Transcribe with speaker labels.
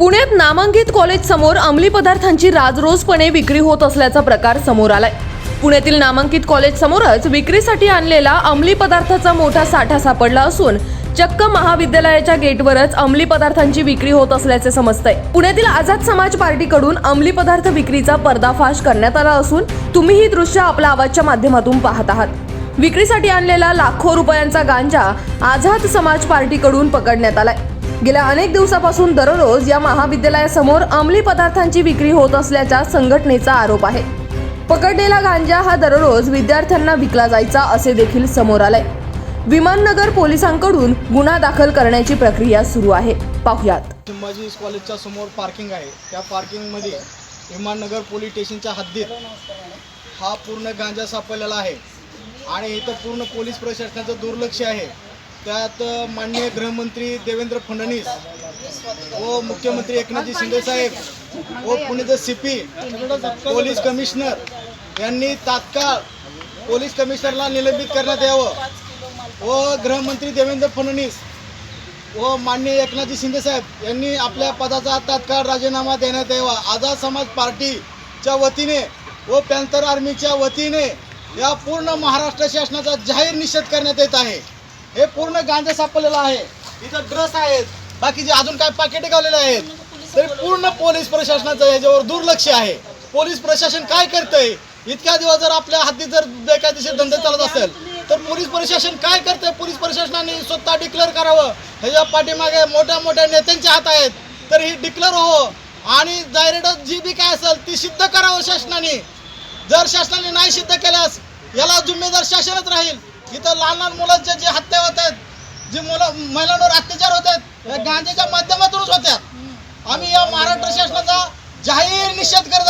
Speaker 1: पुण्यात नामांकित कॉलेज समोर अंमली पदार्थांची राजरोजपणे विक्री होत असल्याचा प्रकार समोर आलाय. पुण्यातील नामांकित कॉलेज समोरच विक्रीसाठी आणलेला अंमली पदार्थाचा मोठा साठा सापडला असून चक्क महाविद्यालयाच्या गेटवरच अंमली पदार्थांची विक्री होत असल्याचे समजतंय. पुण्यातील आझाद समाज पार्टीकडून अंमली पदार्थ विक्रीचा पर्दाफाश करण्यात आला असून तुम्ही ही दृश्य आपल्या आवाजच्या माध्यमातून पाहत आहात. विक्रीसाठी आणलेला लाखो रुपयांचा गांजा आझाद समाज पार्टीकडून पकडण्यात आलाय. गेल्या अनेक दिवसापासून दररोज या महाविद्यालयासमोर अंमली पदार्थांची विक्री होत असल्याचा संघटनेचा आरोप आहे. पकडलेला गांजा हा दररोज विद्यार्थ्यांना विकला जायचा असे देखील समोर आलंय. विमाननगर पोलिसांकडून गुन्हा दाखल करण्याची प्रक्रिया सुरू आहे. पाहुयात.
Speaker 2: संभाजी कॉलेजच्या समोर पार्किंग आहे. त्या पार्किंगमध्ये विमाननगर पोलीस स्टेशनच्या हद्दीत हा पूर्ण गांजा सापडलेला आहे. आणि इथं पूर्ण पोलीस प्रशासनाचं दुर्लक्ष आहे. त्यात माननीय गृहमंत्री देवेंद्र फडणवीस व मुख्यमंत्री एकनाथजी शिंदे साहेब व पुण्याचे सी पी पोलीस कमिशनर यांनी तात्काळ पोलीस कमिशनरला निलंबित करण्यात यावं व गृहमंत्री देवेंद्र फडणवीस व माननीय एकनाथजी शिंदे साहेब यांनी आपल्या पदाचा तात्काळ राजीनामा देण्यात यावा. आझाद समाज पार्टीच्या वतीने व पॅन्थर आर्मीच्या वतीने या पूर्ण महाराष्ट्र शासनाचा जाहीर निषेध करण्यात येत आहे. हे पूर्ण गांजा सापडलेला आहे. इथं ड्रस आहेत. बाकीचे अजून काय पाकिटे गावलेले आहेत तरी पूर्ण पोलीस प्रशासनाचं याच्यावर दुर्लक्ष आहे. पोलीस प्रशासन काय करतंय? इतक्या दिवस जर आपल्या हद्दीत जर बेकायदेशीर धंदे चालत असेल तर पोलीस प्रशासन काय करतंय? पोलीस प्रशासनाने स्वतः डिक्लेअर करावं. ह्याच्या पाठीमागे मोठ्या मोठ्या नेत्यांचे हात आहेत. तर ही डिक्लेअर हो आणि डायरेक्ट जी बी काय असेल ती सिद्ध करावं शासनाने. जर शासनाने नाही सिद्ध केल्यास याला जिम्मेदार शासनच राहील. इथं लहान लहान मुलांच्या जे हत्या होत आहेत जी मुलं महिलांवर अत्याचार होत आहेत या गांजाच्या माध्यमातूनच होत्या. आम्ही या महाराष्ट्र शासनाचा जाहीर निषेध करत